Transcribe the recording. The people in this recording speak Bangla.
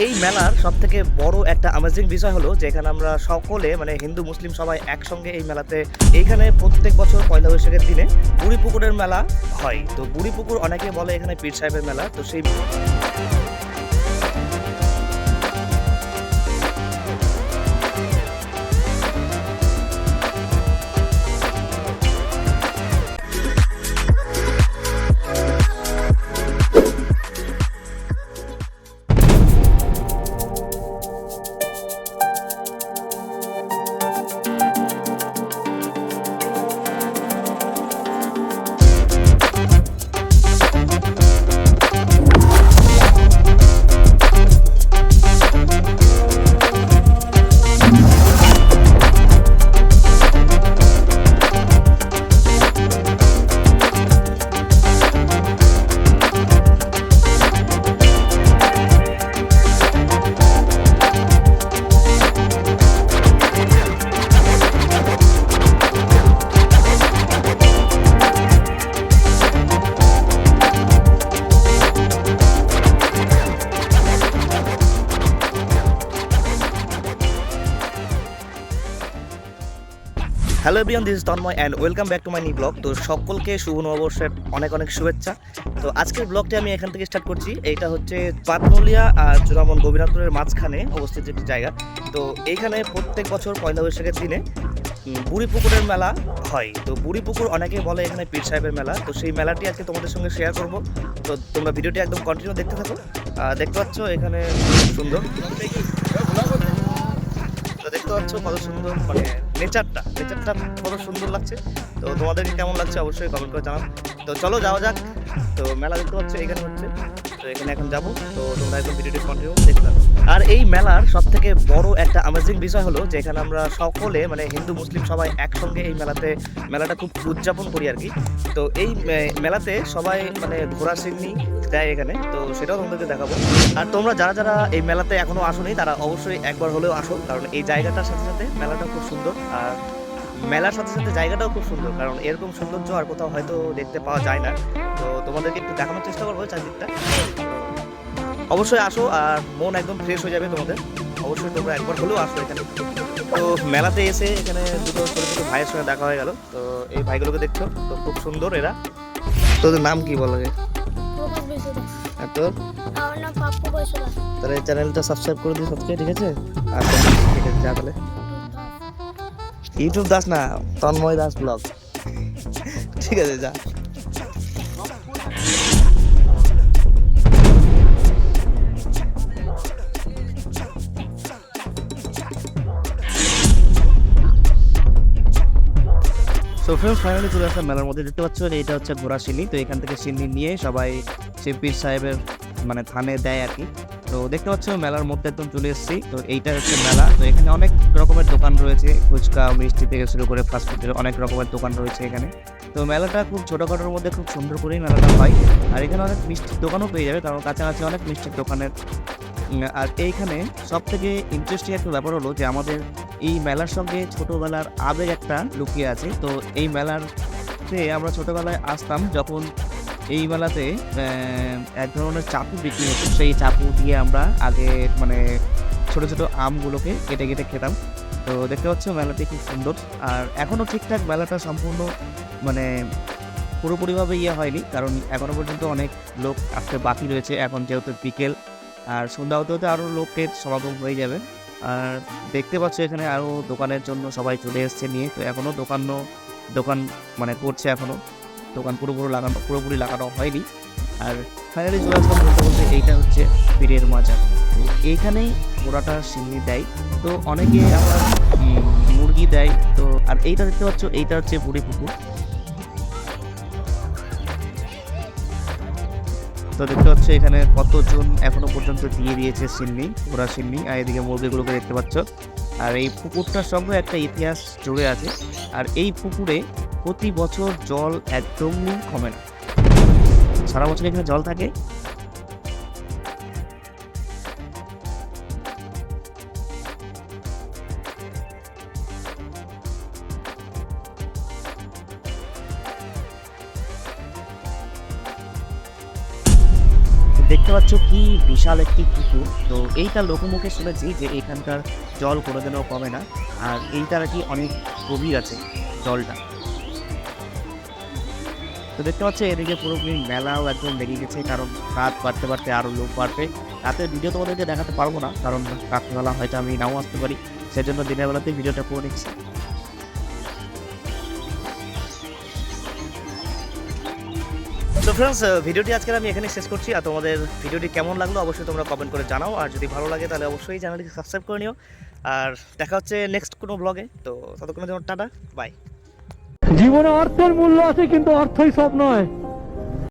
এই মেলার সব থেকে বড় একটা অ্যামেজিং বিষয় হলো যে এখানে আমরা সকলে মানে হিন্দু, মুসলিম সবাই একসঙ্গে এই মেলাতে, এইখানে প্রত্যেক বছর পয়লা বৈশাখের দিনে বুড়ি পুকুরের মেলা হয়। তো বুড়ি পুকুর অনেকে বলে এখানে পীর সাহেবের মেলা, তো সেই hello everyone this Tanmoy and welcome back to my new blog তো সকলকে শুভ নববর্ষের অনেক অনেক শুভেচ্ছা। তো আজকের ব্লগটি আমি এখান থেকে স্টার্ট করছি। এইটা হচ্ছে পাতনলিয়া আর চূড়ামন গোবিনাথপুরের মাঝখানে অবস্থিত একটি জায়গা। তো এইখানে প্রত্যেক বছর পয়লা বৈশাখের দিনে বুড়ি পুকুরের মেলা হয়। তো বুড়ি পুকুর অনেকে বলে এখানে পীর সাহেবের মেলা। তো সেই মেলাটি আজকে তোমাদের সঙ্গে শেয়ার করব। তো তোমরা ভিডিওটি একদম কন্টিনিউ দেখতে থাকো। দেখতে পাচ্ছ এখানে সুন্দর। তো দেখতে পাচ্ছ কত সুন্দর মানে নেচারটা নেচারটা কত সুন্দর লাগছে। তো তোমাদেরকে কেমন লাগছে অবশ্যই কমেন্ট করে জানাও। তো চলো যাওয়া যাক। তো মেলা দেখতে পাচ্ছ, এখানে হচ্ছে। তো এখানে এখন যাব। তো তোমরা একদম ভিডিওটি কন্টিনিউ দেখতে আর এই মেলার সব থেকে বড় একটা অ্যামেজিং বিষয় হলো যে এখানে আমরা সকলে মানে হিন্দু, মুসলিম সবাই একসঙ্গে এই মেলাতে, মেলাটা খুব উদযাপন করি আর কি। তো এই মেলাতে সবাই মানে ঘোড়া সিন্নি দেয় এখানে। তো সেটাও তোমাদেরকে দেখাবো। আর তোমরা যারা যারা এই মেলাতে এখনও আসোনি, তারা অবশ্যই একবার হলেও আসো। কারণ এই জায়গাটার সাথে সাথে মেলাটা খুব সুন্দর। আর মেলার সাথে সাথে জায়গাটাও খুব সুন্দর কারণ এরকম সৌন্দর্য আর কোথাও হয়তো দেখতে পাওয়া যায় না। তো তোমাদেরকে একটু দেখানোর চেষ্টা করব চারদিকটা। অবশ্যই আসো আর মন একদম ফ্রেশ হয়ে যাবে তোমাদের। অবশ্যই তোমরা একবার হলেও আসো এখানে। তো মেলাতে এসে এখানে দুটো ছোটো ছোটো ভাইয়ের সঙ্গে দেখা হয়ে গেল। তো এই ভাইগুলোকে দেখছ তো খুব সুন্দর এরা। তোদের নাম কি বলা যায় আর তোর? তাহলে চ্যানেলটা সাবস্ক্রাইব করে দিই সবচেয়ে ঠিক আছে? আচ্ছা ঠিক আছে যা তাহলে। ইউটিউব দাস না, তন্ময় দাস ব্লগ। ঠিক আছে, যা। সো ফ্রেন্ডস ফাইনালি চলে আসলাম মেলার মধ্যে। দেখতে পাচ্ছ এটা হচ্ছে ঘোড়া সিন্নি তো এখান থেকে সিন্নি নিয়ে সবাই শিবপীর সাহেবের মানে থানে দেয় আর কি। তো দেখতে পাচ্ছ, মেলার মধ্যে একদম চলে এসেছি। তো এইটা হচ্ছে মেলা। তো এখানে অনেক রকমের দোকান রয়েছে। ফুচকা, মিষ্টি থেকে শুরু করে ফাস্টফুডের অনেক রকমের দোকান রয়েছে এখানে। তো মেলাটা খুব ছোটোখাটোর মধ্যে খুব সুন্দর করেই মেলাটা হয়। আর এখানে অনেক মিষ্টির দোকানও পেয়ে যাবে, কারণ কাছাকাছি অনেক মিষ্টির দোকানের আর এইখানে সব থেকে ইন্টারেস্টিং একটা ব্যাপার হলো যে আমাদের এই মেলার সঙ্গে ছোটোবেলার আবেগ একটা লুকিয়ে আছে। তো এই মেলার আমরা ছোটোবেলায় আসতাম যখন এই মেলাতে এক ধরনের চাকু বিক্রি হতো। সেই চাকু দিয়ে আমরা আগে মানে ছোট ছোট আমগুলোকে কেটে কেটে খেতাম। তো দেখতে পাচ্ছ মেলাটি খুব সুন্দর। আর এখনও ঠিকঠাক মেলাটা সম্পূর্ণ মানে পুরোপুরিভাবে ইয়ে হয়নি। কারণ এখনও পর্যন্ত অনেক লোক আসতে বাকি রয়েছে। এখন যেহেতু বিকেল, আর সন্ধ্যা হতে হতে আরও লোকের সমাগম হয়ে যাবে। আর দেখতে পাচ্ছ এখানে আরও দোকানের জন্য সবাই চলে এসছে নিয়ে। তো এখনও দোকানও, দোকান মানে করছে এখনও দোকান পুরোপুরি লাগানো পুরোপুরি লাগানো হয়নি। আর ফাইনালি চলে আসলাম বলতে বলতে এইটা হচ্ছে পীরের মাজার। তো এইখানেই ঘোড়াটা সিন্নি দেয়। তো অনেকে আবার মুরগি দেয়। তো, আর এইটা দেখতে পাচ্ছ, এইটা হচ্ছে বুড়ি পুকুর। তো দেখতে পাচ্ছ, এখানে কতজন এখনও পর্যন্ত দিয়ে দিয়েছে সিন্নি ঘোড়া সিন্নি, আর এদিকে মুরগিগুলোকে দেখতে পাচ্ছ। আর এই পুকুরটার সঙ্গে একটা ইতিহাস জুড়ে আছে। আর এই পুকুরে প্রতি বছর জল একদমই কমে না। সারা বছর এখানে জল থাকে। দেখতে পাচ্ছ কি বিশাল একটি পুকুর। তো এইটা লোকমুখে শুনেছি যে এখানকার জল কোনোদিনও কমে না, আর এইটা আর কি অনেক গভীর আছে জলটা। তো দেখতে পাচ্ছি এদিকে পুরোপুরি মেলাও একদম লেগে গেছে, কারণ রাত বাড়তে বাড়তে আরও লোক বাড়বে। রাতের ভিডিও তোমাদেরকে দেখাতে পারব না, কারণ রাত্রিবেলা হয়তো আমি নাও আসতে পারি। সেজন্য দিনের বেলাতেই ভিডিওটা করে নিচ্ছি তো ফ্রেন্ডস ভিডিওটি আজকে আমি এখানে শেষ করছি, আর তোমাদের ভিডিওটি কেমন লাগল অবশ্যই তোমরা কমেন্ট করে জানাও, আর যদি ভালো লাগে তাহলে অবশ্যই চ্যানেলটিকে সাবস্ক্রাইব করে নিও। আর দেখা হচ্ছে নেক্সট কোনো ব্লগে তো ততক্ষণের জন্য টাটা বাই জীবনে অর্থের মূল্য আছে কিন্তু অর্থই সব নয়।